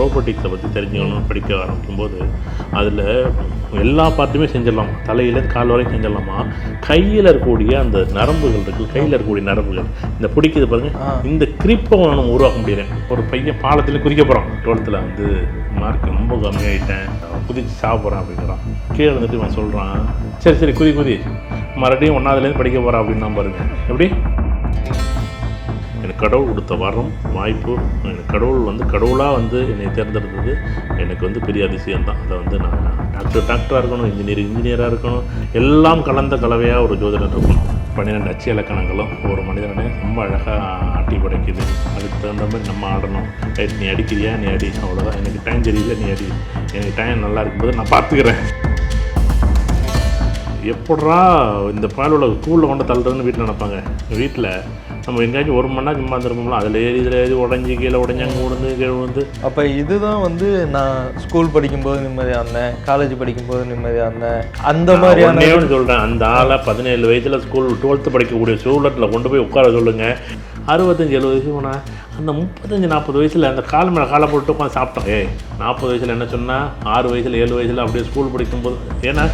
ரோபோட்டிக்ஸை பற்றி தெரிஞ்சுக்கணும்னு படிக்க ஆரம்பிக்கும்போது அதில் எல்லா பார்ட்டுமே செஞ்சிடலாம்? தலையில கால் வரைக்கும் செஞ்சிடலாமா? கையில் இருக்கக்கூடிய அந்த நரம்புகள் இருக்கு கையில் இருக்கக்கூடிய நரம்புகள். இந்த பிடிக்குது பாருங்க. இந்த கிரிப்பை நம்ம உருவாக்க முடியல. ஒரு பையன் பாலத்தில் குறிக்க போகிறான் டுவெல்த்தில் வந்து மார்க் ரொம்ப கம்மியாயிட்டேன். குதிச்சு சாப்பிட்றேன் அப்படிங்கிறான். கீழே வந்துட்டு இவன் சொல்கிறான் சரி சரி குதி குதி. மறுபடியும் ஒன்றாவதுலேருந்து படிக்க போகிறான் அப்படின்னா பாருங்க. எப்படி? எனக்கு கடவுள் கொடுத்த வரம் வாய்ப்பு எனக்கு கடவுள் வந்து கடவுளாக வந்து என்னை தேர்ந்தெடுத்தது எனக்கு வந்து பெரிய அதிசயம் தான் அதை வந்து நான் டாக்டர் டாக்டராக இருக்கணும் இன்ஜினியர் இன்ஜினியராக இருக்கணும் எல்லாம் கலந்த கலவையாக ஒரு ஜோதிடர் இருக்கணும் பன்னிரெண்டு அச்சு இலக்கணங்களும் ஒரு மனிதனை ரொம்ப அழகாக ஆட்டி படைக்குது. அதுக்கு தகுந்த மாதிரி நம்ம ஆடணும். ரைட் நீ அடிக்கிறியா? நீ அடி. அவ்வளோதான் எனக்கு டைம் தெரியல நீ அடி. எனக்கு டைம் நல்லா இருக்கும்போது நான் பார்த்துக்கிறேன் எப்படா இந்த பாலோட கூழில் கொண்டு தள்ளுறதுன்னு வீட்டில் நினைப்பாங்க. வீட்டில் நம்ம எங்கேயாச்சும் ஒரு மணி நேரம் சும்மா இருந்திருப்போம்ல அதில் ஏறி இதில் ஏறி உடஞ்சி கீழே உடஞ்சி அங்கே விழுந்து கீழே விழுந்து அப்போ இதுதான் வந்து நான் ஸ்கூல் படிக்கும்போது நிம்மதியாக இருந்தேன் காலேஜ் படிக்கும்போது நிம்மதியாக இருந்தேன். அந்த மாதிரியான சொல்கிறேன் அந்த ஆளை பதினேழு வயசில் ஸ்கூல் டுவெல்த்து படிக்கக்கூடிய சூழலில் கொண்டு போய் உட்கார சொல்லுங்கள் அறுபத்தஞ்சு எழுபது வயசு போனால் அந்த முப்பத்தஞ்சு நாற்பது வயசில் அந்த கால் மேலே காலை போட்டு உட்காந்து சாப்பிட்டோம் ஏய் நாற்பது வயசில் என்ன சொன்னால் ஆறு வயசில் ஏழு வயசில் அப்படியே ஸ்கூல் படிக்கும்போது ஏன்னா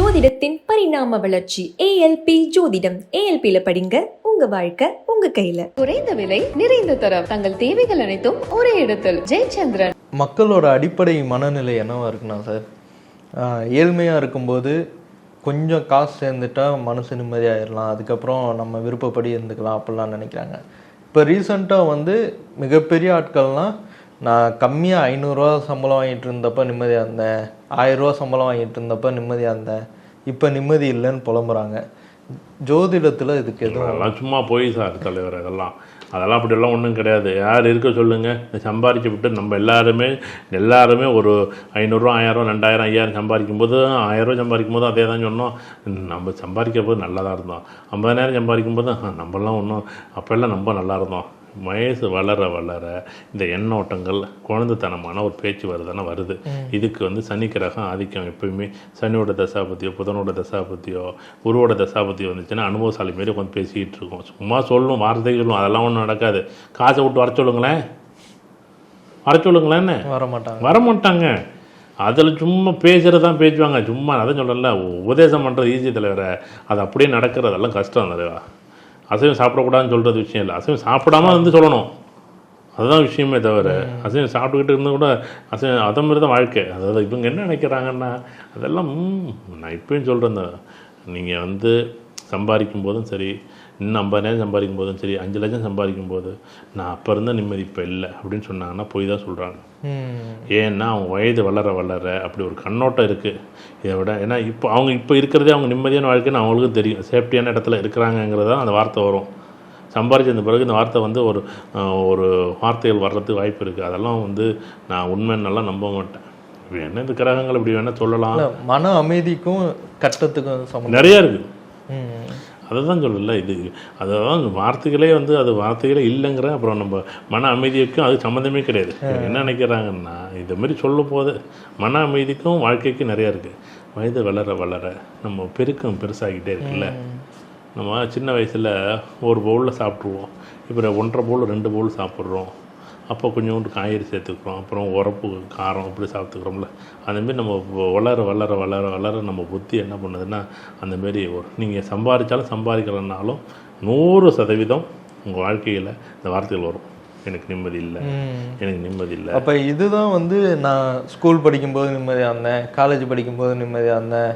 ஜோதிடத்தின் பரிணாம வளர்ச்சி ஏஎல்பி ஜோதிடம். ஏஎல்பியில படிங்க உங்க வாழ்க்கை உங்க கையில. குறைந்த விலை நிறைந்த தரம். தங்கள் தேவைகள் அனைத்தும் ஒரே இடத்தில். ஜெயச்சந்திரன். மக்களோட அடிப்படை மனநிலை என்னவா இருக்குன்னா சார் ஆஹ் ஏழ்மையா இருக்கும்போது கொஞ்சம் காசு சேர்ந்துட்டா மனசு நிம்மதியாயிடலாம் அதுக்கப்புறம் நம்ம விருப்பப்படி இருந்துக்கலாம் அப்படிலாம் நினைக்கிறாங்க. இப்போ ரீசண்டாக வந்து மிகப்பெரிய ஆட்கள்லாம் நான் கம்மியாக ஐநூறுரூவா சம்பளம் வாங்கிட்டு இருந்தப்ப நிம்மதியாக இருந்தேன். ஆயிரரூவா சம்பளம் வாங்கிட்டு இருந்தப்ப நிம்மதியாக இருந்தேன் இப்போ நிம்மதி இல்லைன்னு புலம்புறாங்க. ஜோதிடத்தில் இதுக்கு எதுவும் அதெல்லாம் சும்மா போய் சார் தலைவர் அதெல்லாம் அதெல்லாம் அப்படியெல்லாம் ஒன்றும் கிடையாது. யார் இருக்க சொல்லுங்கள் இந்த விட்டு நம்ம எல்லாருமே எல்லாருமே ஒரு ஐநூறுரூவா ஆயிரம் ரெண்டாயிரம் ஐயாயிரம் சம்பாதிக்கும் போது ஆயிரரூவா சம்பாதிக்கும் போது அதே தான் சொன்னோம். நம்ம சம்பாதிக்க போது நல்லா தான் இருந்தோம். ஐம்பதாயிரம் சம்பாதிக்கும் போது "ஆ, நம்மலாம் ஒன்றும் அப்போல்லாம் ரொம்ப நல்லா இருந்தோம். வயசு வளர வளர இந்த எண்ணோட்டங்கள் குழந்தைத்தனமான ஒரு பேச்சு வருதுன்னா வருது. இதுக்கு வந்து சனி கிரகம் ஆதிக்கம் எப்பயுமே. சனியோட தசாபத்தியோ புதனோட தசாபத்தியோ குருவோட தசாபத்தியோ வந்துச்சுன்னா அனுபவசாலி மாரி உட்காந்து பேசிக்கிட்டு இருக்கோம். சும்மா சொல்லும் வார்த்தைகள் சொல்லும் அதெல்லாம் ஒன்றும் நடக்காது. காசை விட்டு வர சொல்லுங்களேன். வர சொல்லுங்களேன்னு வர மாட்டாங்க. வர மாட்டாங்க. அதில் சும்மா பேசுகிறது தான் பேசுவாங்க சும்மா அதை சொல்லல உபதேசம் பண்ணுறது ஈஸி தலைவரை. அது அப்படியே நடக்கிறதெல்லாம் கஷ்டம் தலைவா. அசைவம் சாப்பிடக்கூடாதுன்னு சொல்கிறது விஷயம் இல்லை. அசைவம் சாப்பிடாம வந்து சொல்லணும். அதுதான் விஷயமே தவிர அசைவம் சாப்பிட்டுக்கிட்டு இருந்தால் கூட அசைவம் அதை மாதிரி தான் வாழ்க்கை. அதாவது இவங்க என்ன நினைக்கிறாங்கன்னா அதெல்லாம் நான் இப்பயும் சொல்கிறேன் நீங்கள் வந்து சம்பாதிக்கும் போதும் சரி இன்னும் ஐம்பதாயிரம் சம்பாதிக்கும் போதும் சரி அஞ்சு லட்சம் சம்பாதிக்கும் போது நான் அப்போ இருந்த நிம்மதி இப்போ இல்லை அப்படின்னு சொன்னாங்கன்னா போய் தான் சொல்கிறாங்க ஏன்னா அவங்க வயது வளர வளர அப்படி ஒரு கண்ணோட்டம் இருக்குது இதை விட ஏன்னா இப்போ அவங்க இப்போ இருக்கிறதே அவங்க நிம்மதியான வாழ்க்கைன்னு அவங்களுக்கும் தெரியும். சேஃப்டியான இடத்துல இருக்கிறாங்கங்கிறது தான் அந்த வார்த்தை வரும். சம்பாரிச்ச பிறகு இந்த வார்த்தை வந்து ஒரு ஒரு வார்த்தைகள் வர்றதுக்கு வாய்ப்பு இருக்குது அதெல்லாம் வந்து நான் உண்மைன்னெல்லாம் நம்ப மாட்டேன். என்ன இந்த கிரகங்கள் இப்படி வேணால் சொல்லலாம். மன அமைதிக்கும் கட்டத்துக்கும் நிறையா இருக்குது அதை தான் சொல்லல இது அதான் வார்த்தைகளே வந்து அது வார்த்தைகளே இல்லைங்கிற அப்புறம் நம்ம மன அமைதிக்கும் அது சம்மந்தமே கிடையாது. என்ன நினைக்கிறாங்கன்னா இந்த மாதிரி சொல்லும் போது மன அமைதிக்கும் வாழ்க்கைக்கும் நிறையா இருக்குது வயது வளர வளர நம்ம பெருக்கம் பெருசாகிட்டே இருக்குல்ல. நம்ம சின்ன வயசில் ஒரு பவுலில் சாப்பிட்ருவோம் இப்போ ஒன்றரை பவுல் ரெண்டு பவுல் சாப்பிட்றோம். அப்போ கொஞ்சோண்டு காய்கறி சேர்த்துக்கிறோம். அப்புறம் உரப்பு காரம் அப்படி சாப்பிட்டுக்கிறோம்ல. அந்தமாரி நம்ம வளர வளர வளர வளர நம்ம புத்தி என்ன பண்ணுதுன்னா அந்தமாரி ஒரு நீங்கள் சம்பாதிச்சாலும் சம்பாதிக்கலனாலும் நூறு சதவீதம் உங்கள் வாழ்க்கையில் இந்த வார்த்தைகள் வரும். எனக்கு நிம்மதி இல்லை. எனக்கு நிம்மதி இல்லை. அப்ப இதுதான் வந்து நான் ஸ்கூல் படிக்கும்போது நிம்மதியா இருந்தேன். காலேஜ் படிக்கும்போது நிம்மதியா இருந்தேன்.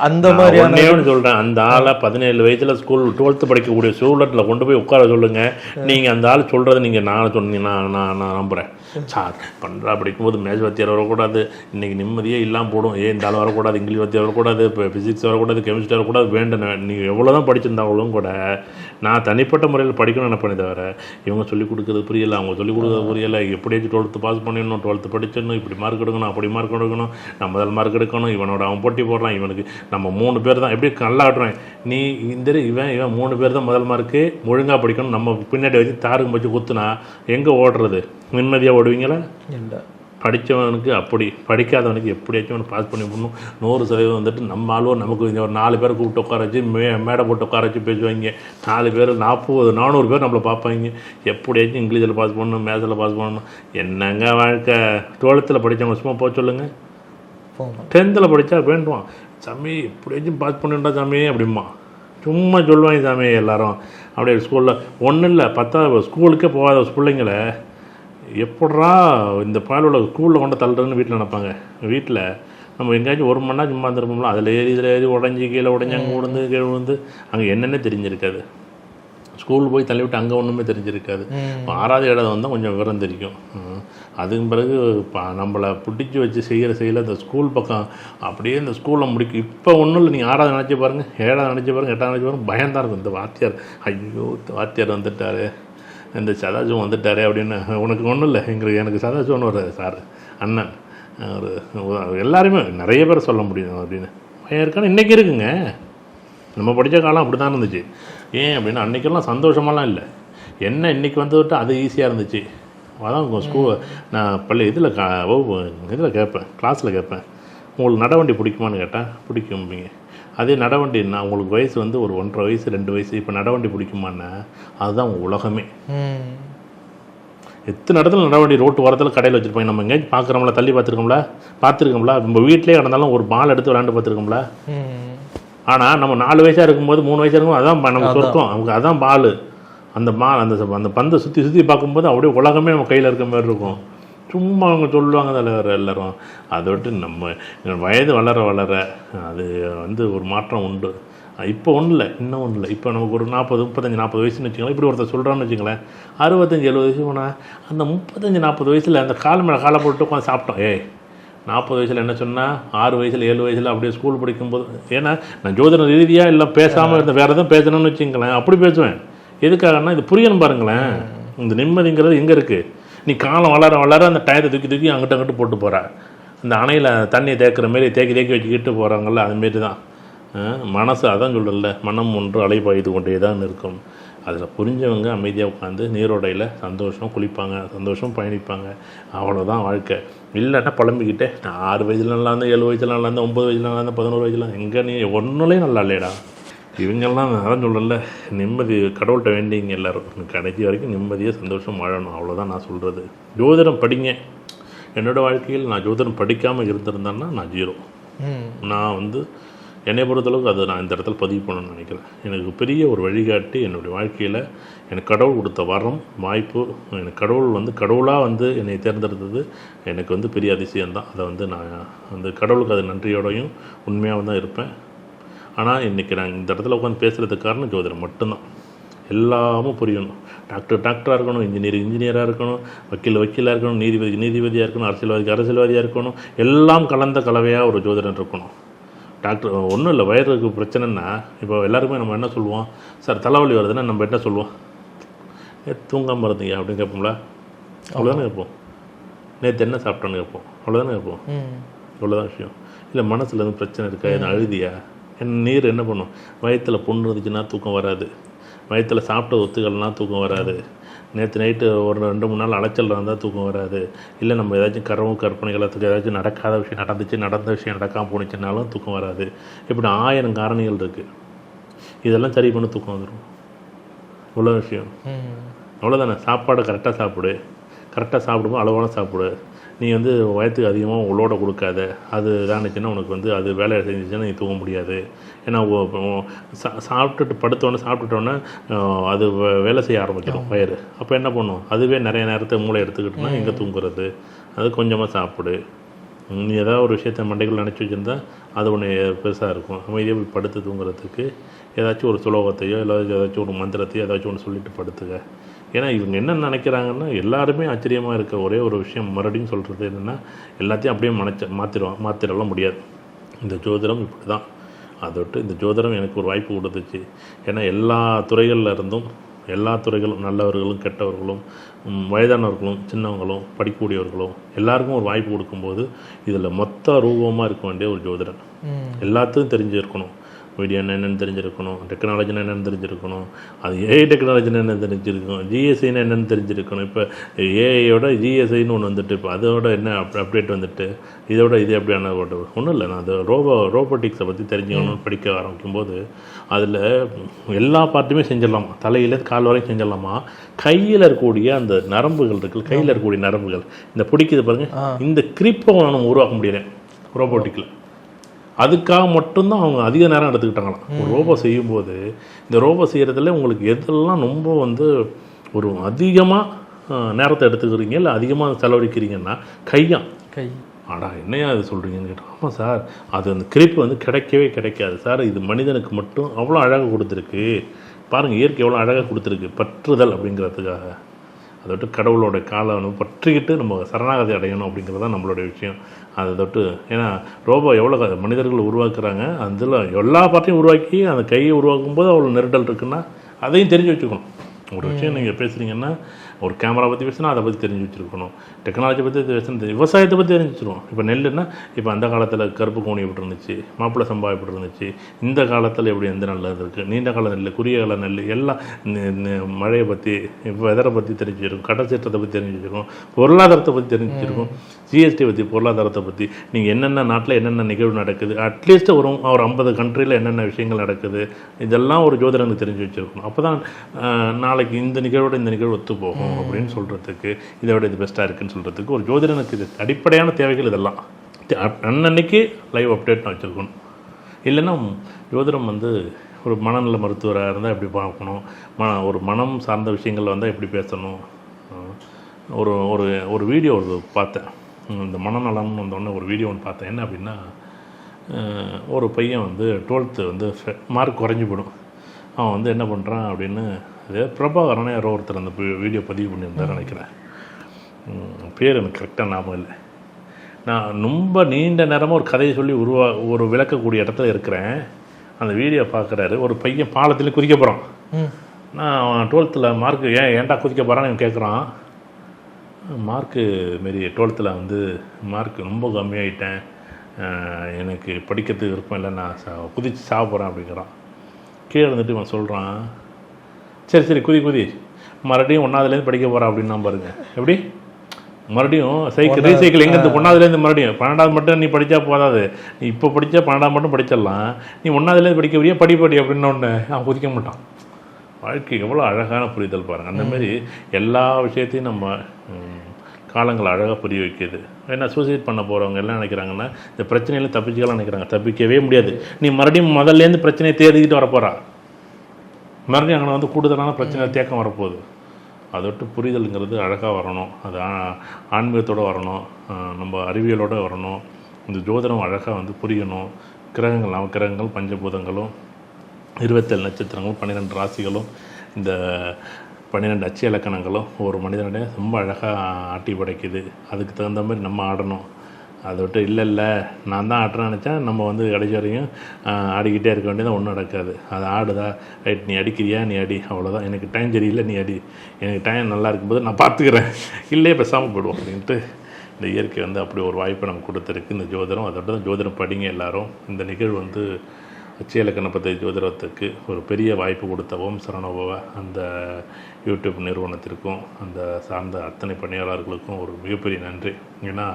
அந்த மாதிரியான சொல்கிறேன் அந்த ஆளை பதினேழு வயசில் ஸ்கூல் டுவெல்த்து படிக்கக்கூடிய சூழலில் கொண்டு போய் உட்கார சொல்லுங்கள் நீங்கள் அந்த ஆள் சொல்கிறத நீங்கள் நான் சொன்னீங்க நான் நான் நான் நம்புகிறேன் சார் பண்ணுறா படிக்கும்போது மேஜ் வாத்தியார் வரக்கூடாது. இன்றைக்கி நிம்மதியே இல்லாமல் போடும். ஏன் இருந்தாலும் வரக்கூடாது? இங்கிலீஷ் வாத்தியார் வரக்கூடாது. இப்போ ஃபிசிக்ஸ் வரக்கூடாது. கெமிஸ்ட்ரி வரக்கூடாது. வேண்டாம். நீங்கள் எவ்வளோ தான் படிச்சிருந்தாலும் கூட நான் தனிப்பட்ட முறையில் படிக்கணும்னு நினைப்பேன் தவிர இவங்க சொல்லிக் கொடுக்குறது புரியல. அவங்க சொல்லிக் கொடுக்குறது புரியல. எப்படியாச்சும் டுவெல்த்து பாஸ் பண்ணிடணும்? டுவெல்த்து படிச்சிடணும். இப்படி மார்க் எடுக்கணும். அப்படி மார்க் எடுக்கணும். நம்ம முதல் மார்க் எடுக்கணும். இவனோட அவன் போட்டி போடுறான். இவனுக்கு நம்ம மூணு பேர் தான். எப்படி நல்லா ஆடுறேன் நீ இந்த இவன் இவன் மூணு பேர் தான் முதல் மார்க்கு ஒழுங்காக படிக்கணும். நம்ம பின்னாடி வச்சு தாருக்கு வச்சு குத்துனா எங்கே ஓடுறது? நிம்மதியாக ஓடுவீங்களா? இல்லை படித்தவனுக்கு அப்படி படிக்காதவனுக்கு எப்படியாச்சும் அவனை பாஸ் பண்ணி விடணும். நூறு சதவீதம் வந்துட்டு நம்ம ஆளுவோ நமக்கு ஒரு நாலு பேரை கூப்பிட்டு உட்கார வச்சு மே மேடை போட்டு உட்கார வச்சு பேசுவாங்க. நாலு பேர் நாற்பது நானூறு பேர் நம்மளை பார்ப்பாங்க. எப்படியாச்சும் இங்கிலீஷில் பாஸ் பண்ணணும் மேத்ஸில் பாஸ் பண்ணணும். என்னங்க வாழ்க்கை? டுவெல்த்தில் படித்தவங்க சும்மா போக சொல்லுங்கள் டென்த்தில் படித்தா வேண்டுவான். சாமி எப்படியாச்சும் பாஸ் பண்ணிட்டா சாமி? அப்படிமா சும்மா சொல்லுவாங்க சாமி எல்லாரும். அப்படியே ஸ்கூலில் ஒன்றும் இல்லை பத்தாவது ஸ்கூலுக்கே போகாத பிள்ளைங்கள. எப்பட்றா இந்த பாலோட ஸ்கூலில் கொண்டு தள்ளுறதுன்னு வீட்டில் நினைப்பாங்க. வீட்டில் நம்ம எங்கேயாச்சும் ஒரு மணி நேரம் சும்மா இருந்திருப்போம்ல அதில் ஏறி இதில் ஏறி உடஞ்சி கீழே உடஞ்சி அங்கே விழுந்து கீழே விழுந்து அங்கே என்னென்ன தெரிஞ்சிருக்காது. ஸ்கூல் போய் தள்ளி விட்டு அங்கே ஒன்றுமே தெரிஞ்சிருக்காது. இப்ப ஆறாவது இடம் வந்தால் கொஞ்சம் விவரம் தெரியும். அதுக்கு பிறகு ப நம்மளை பிடிச்சி வச்சு செய்கிற செயல இந்த ஸ்கூல் பக்கம் அப்படியே இந்த ஸ்கூலில் முடிக்கும் இப்போ ஒன்றும் இல்லை நீங்கள் ஆறாவது நினச்சி பாருங்கள் ஏழாவது நினச்சி பாருங்கள் எட்டாவது நினச்சி பாருங்கள் பயம்தான் இருக்கும். இந்த வாத்தியார் ஐயோ வாத்தியார் வந்துட்டாரு. இந்த சதாஜுவம் வந்துட்டாரே அப்படின்னு உனக்கு ஒன்றும் இல்லை. எங்களுக்கு எனக்கு சதாஜுவன் ஒரு சார் அண்ணன் ஒரு எல்லாருமே நிறைய பேர் சொல்ல முடியும் அப்படின்னு. பயம் இருக்கான்னு இன்றைக்கி இருக்குங்க. நம்ம படித்த காலம் அப்படி தான் இருந்துச்சு. ஏன் அப்படின்னா அன்றைக்கெல்லாம் சந்தோஷமாலாம் இல்லை. என்ன இன்றைக்கி வந்து விட்டு அது ஈஸியாக இருந்துச்சு. அதான் ஸ்கூல் நான் பள்ளி இதில் கா இதில் கேட்பேன் கிளாஸில் கேட்பேன். உங்களுக்கு நடவண்டி பிடிக்குமான்னு கேட்டேன் பிடிக்கும்பீங்க. அதே நடவண்டின்னா உங்களுக்கு வயசு வந்து ஒரு ஒன்றரை வயசு ரெண்டு வயசு. இப்போ நடவண்டி பிடிக்குமான்னா அதுதான் உலகமே. எத்தனை இடத்துல நடவண்டி ரோட்டு ஓரத்தில் கடையில் வச்சுருப்பாங்க? நம்ம எங்கேயாச்சும் பார்க்குறோம்ல தள்ளி பார்த்துருக்கோம்ல? பார்த்துருக்கோம்ல? நம்ம வீட்டிலே கிடந்தாலும் ஒரு பால் எடுத்து விளாண்டு பார்த்துருக்கோம்ல? ஆனால் நம்ம நாலு வயசாக இருக்கும்போது மூணு வயசாக இருக்கும்போது அதான் நம்ம சொர்க்கம். அவங்க அதான் பால். அந்த மா அந்த அந்த பந்தை சுற்றி சுற்றி பார்க்கும்போது அப்படியே உலகமே நம்ம கையில் இருக்க மாதிரி இருக்கும். சும்மா அவங்க சொல்லுவாங்க தலைவர் எல்லாரும். அதை விட்டு நம்ம வயது வளர வளர அது வந்து ஒரு மாற்றம் உண்டு. இப்போ ஒன்றும் இல்லை இன்னும் ஒன்றும் இல்லை இப்போ நமக்கு ஒரு நாற்பது முப்பத்தஞ்சு நாற்பது வயசுன்னு வச்சுங்களேன் இப்படி ஒருத்தர் சொல்கிறான்னு வச்சுங்களேன் அறுபத்தஞ்சு எழுபது வயசு போனால் அந்த முப்பத்தஞ்சு நாற்பது வயசில் அந்த கால் மேலே காலை போட்டு உட்காந்து சாப்பிட்டோம். ஏய் நாற்பது வயசில் என்ன சொன்னால் ஆறு வயசில் ஏழு வயசில் அப்படியே ஸ்கூல் படிக்கும்போது ஏன்னா நான் ஜோதிட ரீதியாக இல்லை பேசாமல் இருந்த வேறு எதுவும் பேசணும்னு வச்சுங்களேன் அப்படி பேசுவேன். எதுக்காகன்னா இது புரியணும் பாருங்களேன். இந்த நிம்மதிங்கிறது எங்கே இருக்குது நீ காலம் வளர வளர அந்த டயத்தை தூக்கி தூக்கி அங்கிட்ட அங்கிட்ட போட்டு போகிற அந்த அணையில் தண்ணியை தேக்கிற மாரி தேக்கி தேக்கி வச்சுக்கிட்டு போகிறாங்கல்ல அதுமாரி தான். மனசு அதான் சொல்லல மனம் ஒன்று அலைபாய்து கொண்டே தான் இருக்கும். அதில் புரிஞ்சவங்க அமைதியாக உட்காந்து நீரோடையில் சந்தோஷம் குளிப்பாங்க சந்தோஷம் பயணிப்பாங்க. அவ்வளோதான் வாழ்க்கை. இல்லைன்னா புலம்பிக்கிட்டே நான் ஆறு வயசுல நல்லா இருந்தேன் ஏழு வயசுல நல்லா இருந்தேன் ஒம்பது வயசுல நல்லா இருந்தேன் பதினோரு வயசுல எங்கே நீ ஒன்றுலேயும் நல்லா இல்லையடா. இவங்கெல்லாம் அதான் சொல்லல. நிம்மதி கடவுள்கிட்ட வேண்டிங்க எல்லாரும் கடைசி வரைக்கும் நிம்மதியாக சந்தோஷம் வாழணும். அவ்வளோதான் நான் சொல்கிறது ஜோதிடம் படிங்க. என்னோடய வாழ்க்கையில் நான் ஜோதிடம் படிக்காமல் இருந்திருந்தேன்னா நான் ஜீரோ. நான் வந்து என்னை பொறுத்தளவுக்கு அதை நான் இந்த இடத்துல பதிவு பண்ணணும்னு நினைக்கிறேன். எனக்கு பெரிய ஒரு வழிகாட்டி என்னுடைய வாழ்க்கையில் எனக்கு கடவுள் கொடுத்த வரம் வாய்ப்பு எனக்கு கடவுள் வந்து கடவுளாக வந்து என்னை தேர்ந்தெடுத்தது எனக்கு வந்து பெரிய அதிசயம்தான். அதை வந்து நான் அந்த கடவுளுக்கு அது நன்றியோடையும் உண்மையாக தான் இருப்பேன். ஆனால் இன்றைக்கி நான் இந்த இடத்துல உட்காந்து பேசுகிறதுக்கு காரணம் ஜோதிடம் மட்டும்தான். எல்லாமும் புரியணும். டாக்டர் டாக்டராக இருக்கணும் இன்ஜினியர் இன்ஜினியராக இருக்கணும் வக்கீல் வக்கீலாக இருக்கணும் நீதிபதி நீதிபதியாக இருக்கணும் அரசியல்வாதிக்கு அரசியல்வாதியாக இருக்கணும். எல்லாம் கலந்த கலவையாக ஒரு ஜோதிடம் இருக்கணும். டாக்டர் ஒன்றும் இல்லை வயிறுக்கு பிரச்சனைன்னா இப்போ எல்லாருமே நம்ம என்ன சொல்லுவோம்? சார் தலைவலி வருதுன்னா நம்ம என்ன சொல்லுவோம்? ஏ தூங்காமல் இருந்தீங்க அப்படின்னு கேட்போம்ல? அவ்வளோதானே கேட்போம். நேற்று என்ன சாப்பிட்டோன்னு கேட்போம்? அவ்வளோதானே கேட்போம். இவ்வளோதான் விஷயம். இல்லை மனசில் எதுவும் பிரச்சனை இருக்கா? என்ன அழுதியா? நீர் என்ன பண்ணும்? வயிற்றில் புண்ணு இருந்துச்சுன்னா தூக்கம் வராது. வயிற்றில் சாப்பிட்ட ஒத்துக்கள்லாம் தூக்கம் வராது. நேற்று நைட்டு ஒரு ரெண்டு மூணு நாள் அலைச்சல் இருந்தால் தூக்கம் வராது. இல்லை நம்ம ஏதாச்சும் கரவு கற்பனைகளுக்கு ஏதாச்சும் நடக்காத விஷயம் நடந்துச்சு நடந்த விஷயம் நடக்காமல் போணுச்சுனாலும் தூக்கம் வராது. இப்படி ஆயிரம் காரணிகள் இருக்குது இதெல்லாம் சரி பண்ண தூக்கம் வந்துடும் இவ்வளோ விஷயம். அவ்வளோதானே சாப்பாடை கரெக்டாக சாப்பிடு. கரெக்டாக சாப்பிடும்போது அளவான சாப்பிடு. நீ வந்து வயத்துக்கு அதிகமாக உள்ளோட கொடுக்காத. அது இதானுச்சுன்னா உனக்கு வந்து அது வேலை செஞ்சுச்சுன்னா நீ தூங்க முடியாது. ஏன்னா சா- சாப்பிட்டுட்டு படுத்தோடனே சாப்பிட்டுட்டோன்னே அது வேலை செய்ய ஆரம்பிச்சிடும் வயிறு. அப்போ என்ன பண்ணும்? அதுவே நிறைய நேரத்தை மூளை எடுத்துக்கிட்டோன்னா எங்கே தூங்குறது. அது கொஞ்சமாக சாப்பிடு. நீ ஏதாவது ஒரு விஷயத்த மண்டைக்குள்ள நினச்சி வச்சுருந்தா அது ஒன்று பெருசாக இருக்கும். அமைதியாக போய் படுத்து தூங்குறதுக்கு ஏதாச்சும் ஒரு சுலோகத்தையோ இல்லை ஏதாச்சும் ஒரு மந்திரத்தையோ ஏதாச்சும் ஒன்று சொல்லிட்டு படுத்துக்க. ஏன்னா இவங்க என்ன நினைக்கிறாங்கன்னா எல்லாருமே ஆச்சரியமாக இருக்க ஒரே ஒரு விஷயம் மறுபடியும் சொல்கிறது என்னென்னா எல்லாத்தையும் அப்படியே மனைச்ச மாற்றிடுவான் மாற்றிடலாம் முடியாது. இந்த ஜோதிடம் இப்படி தான் அதை விட்டு இந்த ஜோதிடம் எனக்கு ஒரு வாய்ப்பு கொடுத்துச்சு. ஏன்னா எல்லா துறைகளில் இருந்தும் எல்லா துறைகளும் நல்லவர்களும் கெட்டவர்களும் வயதானவர்களும் சின்னவங்களும் படிக்கக்கூடியவர்களும் எல்லாருக்கும் ஒரு வாய்ப்பு கொடுக்கும்போது இதில் மொத்த ரூபமாக இருக்க வேண்டிய ஒரு ஜோதிடன் ம். எல்லாத்துக்கும் தெரிஞ்சிருக்கணும். மீடியானா என்னென்னு தெரிஞ்சிருக்கணும் டெக்னாலஜினா என்னென்னு தெரிஞ்சிருக்கணும் அது ஏஐ டெக்னாலஜினா என்ன தெரிஞ்சிருக்கணும் ஜிஎஸ்ஐனா என்னென்னு தெரிஞ்சிருக்கணும். இப்போ ஏஐயோட ஜிஎஸ்ஐன்னு ஒன்று வந்துட்டு இப்போ அதோட என்ன அப் அப்டேட் வந்துட்டு இதோட இது எப்படியான ஒன்றும் இல்லை. நான் அது ரோபோ ரோபோட்டிக்ஸை பற்றி தெரிஞ்சுக்கணும்னு படிக்க ஆரம்பிக்கும் போது அதில் எல்லா பார்ட்டுமே செஞ்சிடலாமா? தலையில கால் வரைக்கும் செஞ்சிடலாமா? கையில் இருக்கக்கூடிய அந்த நரம்புகள் இருக்குல்ல கையில் இருக்கக்கூடிய நரம்புகள் இந்த பிடிக்குது பாருங்க இந்த கிரிப்பை நம்ம உருவாக்க முடியல ரோபோட்டிக்கில் அதுக்காக மட்டும்தான் அவங்க அதிக நேரம் எடுத்துக்கிட்டாங்களாம். ஒரு ரோபோ செய்யும்போது இந்த ரோபோ செய்கிறதுல உங்களுக்கு எதெல்லாம் ரொம்ப வந்து ஒரு அதிகமாக நேரத்தை எடுத்துக்கிறீங்க இல்லை அதிகமாக செலவழிக்கிறீங்கன்னா கையா? கை. ஆடா என்னையா அது சொல்கிறீங்கன்னு கேட்டோம் ஆமாம் சார். அது அந்த கிரிப்பு வந்து கிடைக்கவே கிடைக்காது சார். இது மனிதனுக்கு மட்டும் அவ்வளோ அழகாக கொடுத்துருக்கு. பாருங்கள் இயற்கை எவ்வளோ அழகாக கொடுத்துருக்கு. பற்றுதல் அப்படிங்கிறதுக்காக. அதை விட்டு கடவுளோட காலை வந்து பற்றிக்கிட்டு நம்ம சரணாகதி அடையணும் அப்படிங்கிறது தான் நம்மளுடைய விஷயம். அதை தொட்டு ஏன்னா ரோபோ எவ்வளோ மனிதர்கள் உருவாக்குறாங்க அதில் எல்லா பார்ட்டையும் உருவாக்கி அந்த கையை உருவாக்கும் போது அவ்வளோ நெருடல் இருக்குன்னா அதையும் தெரிஞ்சு வச்சுக்கணும். ஒரு விஷயம் நீங்கள் பேசுகிறீங்கன்னா ஒரு கேமரா பற்றி பேசினா அதை பற்றி தெரிஞ்சு வச்சுருக்கணும். டெக்னாலஜி பற்றி பேசினா விவசாயத்தை பற்றி தெரிஞ்சு வச்சுருவோம். இப்போ நெல்லுன்னா இப்போ அந்த காலத்தில் கருப்பு கோணி எப்படி இருந்துச்சு மாப்பிள்ளை சம்பா எப்படி இருந்துச்சு இந்த காலத்தில் எப்படி எந்த நல்லது இருக்குது நீண்ட கால நெல் குறுகிய கால நெல் எல்லாம் மழையை பற்றி வெதரை பற்றி தெரிஞ்சு வச்சிருக்கும். கடற்சீற்றத்தை பற்றி தெரிஞ்சு வச்சுருக்கோம். பொருளாதாரத்தை பற்றி தெரிஞ்சு வச்சுருக்கோம். ஜிஎஸ்டி பற்றி பொருளாதாரத்தை பற்றி நீங்கள் என்னென்ன நாட்டில் என்னென்ன நிகழ்வு நடக்குது? அட்லீஸ்ட் ஒரு ஒரு ஐம்பது கண்ட்ரியில் என்னென்ன விஷயங்கள் நடக்குது? இதெல்லாம் ஒரு ஜோதிடனுக்கு தெரிஞ்சு வச்சிருக்கணும். அப்போ தான் நாளைக்கு இந்த நிகழ்வோட இந்த நிகழ்வு ஒத்து போகும். அப்படின்னு சொல்கிறதுக்கு இதை விட இது பெஸ்ட்டாக இருக்குன்னு சொல்கிறதுக்கு ஒரு ஜோதிடனுக்கு இது அடிப்படையான தேவைகள் இதெல்லாம். அன்னன்னைக்கு லைவ் அப்டேட் நான் வச்சுருக்கணும். இல்லைன்னா ஜோதிடம் வந்து ஒரு மனநல மருத்துவராக இருந்தால் எப்படி பார்க்கணும்? ம ஒரு மனம் சார்ந்த விஷயங்கள் வந்தால் எப்படி பேசணும்? ஒரு ஒரு ஒரு வீடியோ ஒரு பார்த்தேன். இந்த மனநலம்னு வந்தோடனே ஒரு வீடியோ ஒன்று பார்த்தேன். என்ன அப்படின்னா ஒரு பையன் வந்து டுவெல்த்து வந்து மார்க் குறைஞ்சி போயிடும். அவன் வந்து என்ன பண்ணுறான் அப்படின்னு அது பிரபாகரனே யாரோ ஒருத்தர் அந்த வீடியோ பதிவு பண்ணியிருந்தாரு நினைக்கிறேன். பேர் எனக்கு கரெக்டாக ஞாபகம் இல்லை. நான் ரொம்ப நீண்ட நேரமாக ஒரு கதையை சொல்லி உருவா ஒரு விளக்கக்கூடிய இடத்துல இருக்கிறேன். அந்த வீடியோ பார்க்குறாரு. ஒரு பையன் பாலத்தில் குதிக்க போகிறான் நான் டுவெல்த்தில் மார்க்கு ஏன் ஏன்டா குதிக்க போகிறான்னு கேட்குறான் மார்க்கு மாரி டுவெல்த்தில் வந்து மார்க் ரொம்ப கம்மியாயிட்டேன். எனக்கு படிக்கிறதுக்கு விருப்பம் இல்லை நான் சா குதிச்சு சாக போகிறேன் அப்படிங்கிறான். கீழே இருந்துட்டு இவன் சொல்கிறான் சரி சரி குதி குதி. மறுபடியும் ஒன்றாவதுலேருந்து படிக்க போகிறான் அப்படின்னா பாருங்க. எப்படி? மறுபடியும் சைக்கிள் ரீசைக்கிள் எங்கேருந்து? ஒன்றாவதுலேருந்து மறுபடியும். பன்னெண்டாவது மட்டும் நீ படித்தா போதாது. நீ இப்போ படித்தா பன்னெண்டாவது மட்டும் படிச்சிடலாம். நீ ஒன்றாவதுலேருந்து படிக்க வரியா படி படி அப்படின்னு ஒன்று அவன் குதிக்க மாட்டான். வாழ்க்கை எவ்வளோ அழகான புரிதல் பாருங்கள் அந்த மாதிரி எல்லா விஷயத்தையும் நம்ம காலங்கள் அழகாக புரிய வைக்கிது ஏன்னா சூசைட் பண்ண போகிறவங்க எல்லாம் நினைக்கிறாங்கன்னா இந்த பிரச்சனையில தப்பிச்சுக்கலாம் நினைக்கிறாங்க. தப்பிக்கவே முடியாது. நீ மறுபடியும் முதல்லேருந்து பிரச்சனையை தேடிக்கிட்டு வரப்போறா. மறுபடியும் அங்கே வந்து கூடுதலான பிரச்சனை தேக்கம் வரப்போகுது. அதை விட்டு புரிதலுங்கிறது அழகாக வரணும். அது ஆன்மீகத்தோடு ஆன்மீகத்தோட வரணும். நம்ம அறிவியலோட வரணும். இந்த ஜோதிடம் அழகாக வந்து புரியணும். கிரகங்கள் நவக்கிரகங்கள் பஞ்சபூதங்களும் இருபத்தேழு நட்சத்திரங்களும் பன்னிரெண்டு ராசிகளும் இந்த பன்னிரெண்டு அச்சு இலக்கணங்களும் ஒரு மனிதனுடைய ரொம்ப அழகாக ஆட்டி படைக்குது. அதுக்கு தகுந்த மாதிரி நம்ம ஆடணும். அதை விட்டு இல்லை இல்லை. நான் தான் ஆட்டுறேன் நினச்சேன். நம்ம வந்து கடைசி வரையும் ஆடிக்கிட்டே இருக்க வேண்டியது ஒன்றும் நடக்காது. அது ஆடுதா? ரைட் நீ அடிக்கிறியா? நீ அடி. அவ்வளோதான் எனக்கு டைம் சரியில்லை நீ அடி. எனக்கு டைம் நல்லா இருக்கும்போது நான் பார்த்துக்கிறேன் இல்லையே பேசாமல் போயிடுவோம் அப்படின்ட்டு இந்த இயற்கை வந்து அப்படி ஒரு வாய்ப்பை நமக்கு கொடுத்துருக்கு. இந்த ஜோதிடம் அதோட தான் ஜோதிடம் படிங்க எல்லாரும். இந்த நிகழ்வு வந்து அச்சய இலக்கணப்பத்தை ஜோதிடத்துக்கு ஒரு பெரிய வாய்ப்பு கொடுத்த ஓம் சரணோபவ அந்த யூடியூப் நிறுவனத்திற்கும் அந்த சார்ந்த அத்தனை பணியாளர்களுக்கும் ஒரு மிகப்பெரிய நன்றி. ஏன்னா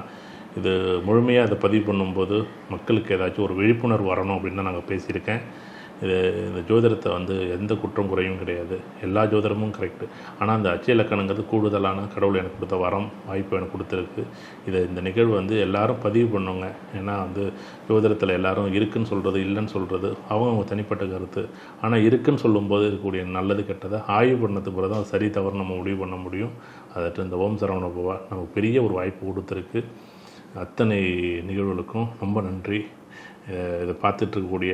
இது முழுமையாக அதை பதிவு பண்ணும்போது மக்களுக்கு ஏதாச்சும் ஒரு விழிப்புணர்வு வரணும் அப்படின்னு தான் நாங்கள் பேசியிருக்கேன். இது இந்த ஜோதிடத்தை வந்து எந்த குற்றம் குறையும் கிடையாது. எல்லா ஜோதிடமும் கரெக்டு ஆனால் அந்த அச்சு இலக்கணங்கிறது கூடுதலான கடவுள் எனக்கு கொடுத்த வரம் வாய்ப்பு எனக்கு கொடுத்துருக்கு. இதை இந்த நிகழ்வு வந்து எல்லாரும் பதிவு பண்ணுங்க. ஏன்னா வந்து ஜோதிடத்தில் எல்லாரும் இருக்குன்னு சொல்கிறது இல்லைன்னு சொல்கிறது அவங்கவுங்க தனிப்பட்ட கருத்து. ஆனால் இருக்குன்னு சொல்லும்போது இருக்கக்கூடிய நல்லது கெட்டதை ஆய்வு பண்ணதுக்கு பிறகு தான் சரி தவறு நம்ம முடிவு பண்ண முடியும். அதற்கு இந்த ஓம் சரவண பவா நமக்கு பெரிய ஒரு வாய்ப்பு கொடுத்துருக்கு. அத்தனை நிகழ்வுகளுக்கும் ரொம்ப நன்றி. இதை பார்த்துட்ருக்கக்கூடிய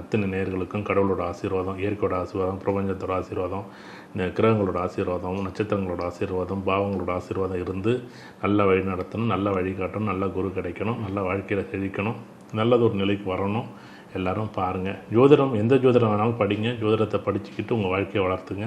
அத்தனை நேர்களுக்கும் கடவுளோட ஆசீர்வாதம் இயற்கையோட ஆசீர்வாதம் பிரபஞ்சத்தோட ஆசீர்வாதம் இந்த கிரகங்களோட ஆசீர்வாதம் நட்சத்திரங்களோட ஆசீர்வாதம் பாவங்களோட ஆசீர்வாதம் இருந்து நல்ல வழி நடத்தணும் நல்ல வழிகாட்டணும் நல்ல குரு கிடைக்கணும் நல்ல வாழ்க்கையில் செழிக்கணும் நல்லது ஒரு நிலைக்கு வரணும். எல்லாரும் பாருங்கள் ஜோதிடம் எந்த ஜோதிடம் வேணாலும் படிங்க. ஜோதிடத்தை படிச்சுக்கிட்டு உங்கள் வாழ்க்கையை வளர்த்துங்க.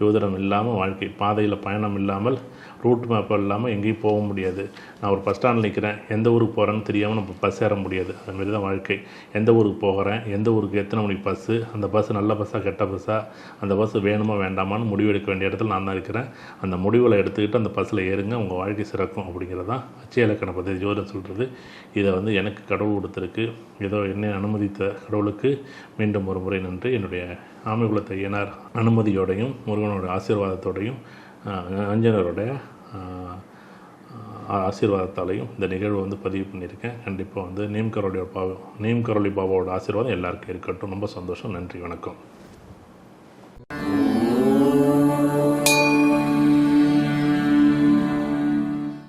ஜோதிடம் இல்லாமல் வாழ்க்கை பாதையில் பயணம் இல்லாமல் ரூட் மேப் இல்லாமல் எங்கேயும் போக முடியாது. நான் ஒரு பஸ் ஸ்டாண்டில் நிற்கிறேன் எந்த ஊருக்கு போகிறேன்னு தெரியாமல் நம்ம பஸ் ஏற முடியாது. அதுமாரி தான் வாழ்க்கை. எந்த ஊருக்கு போகிறேன்? எந்த ஊருக்கு எத்தனை மணிக்கு பஸ்ஸு அந்த பஸ் நல்ல பஸ்ஸாக கெட்ட பஸ்ஸாக அந்த பஸ் வேணுமா வேண்டாமான்னு முடிவு எடுக்க வேண்டிய இடத்துல நான் தான் இருக்கிறேன். அந்த முடிவுகளை எடுத்துக்கிட்டு அந்த பஸ்ஸில் ஏறுங்க. உங்கள் வாழ்க்கை சிறக்கும் அப்படிங்கிறது தான் அச்சய இலக்கண பദ്ധதி ஜோதிடம் சொல்கிறது இதை வந்து எனக்கு கடவுள் கொடுத்துருக்கு. ஏதோ என்னை அனுமதித்த கடவுளுக்கு மீண்டும் ஒரு முறை நன்றி. என்னுடைய ஆமைகுலத்தை ஐயனார் அனுமதியோடையும் முருகனோட ஆசீர்வாதத்தோடையும் ஆஹ், அஞ்சனருடைய ஆசீர்வாதத்தாலையும் இந்த நிகழ்வு வந்து பதிவு பண்ணியிருக்கேன். கண்டிப்பாக வந்து நீம்கரோடைய பாபா பாவம் பாபாவோட ஆசீர்வாதம் எல்லாருக்கும் இருக்கட்டும். ரொம்ப சந்தோஷம். நன்றி. வணக்கம்.